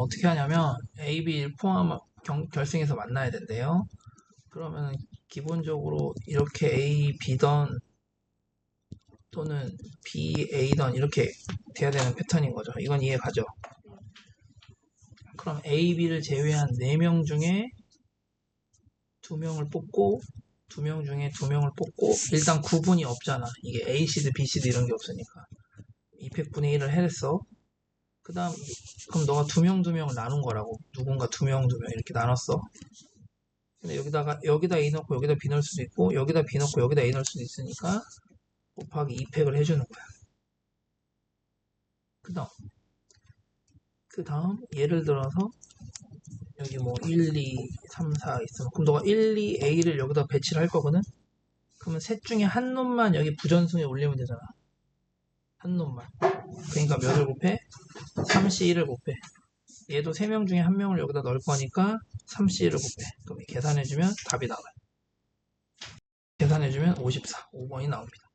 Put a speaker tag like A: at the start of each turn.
A: 어떻게 하냐면 A, B 포함 경, 결승에서 만나야 된대요. 그러면 기본적으로 이렇게 A, B던 또는 B, A던 이렇게 돼야 되는 패턴인 거죠. 이건 이해 가죠? 그럼 A, B를 제외한 4명 중에 2명을 뽑고 2명 중에 2명을 뽑고 일단 구분이 없잖아. 이게 A 시드, B 시드 이런 게 없으니까 200분의 1을 해냈어. 그 다음 그럼 너가 2명 2명을 나눈 거라고 누군가 2명 2명 이렇게 나눴어. 근데 여기다가 여기다 A 넣고 여기다 B 넣을 수도 있고 여기다 B 넣고 여기다 A 넣을 수도 있으니까 곱하기 2팩을 해주는 거야. 그 다음 그 다음 예를 들어서 여기 뭐 1, 2, 3, 4 있으면 그럼 너가 1, 2, A를 여기다 배치를 할 거거든? 그러면 셋 중에 한 놈만 여기 부전승에 올리면 되잖아. 한 놈만. 그러니까 몇을 곱해? 3C1을 곱해. 얘도 3명 중에 한 명을 여기다 넣을 거니까 3C1을 곱해. 그럼 계산해주면 답이 나와요. 계산해주면 54, 5번이 나옵니다.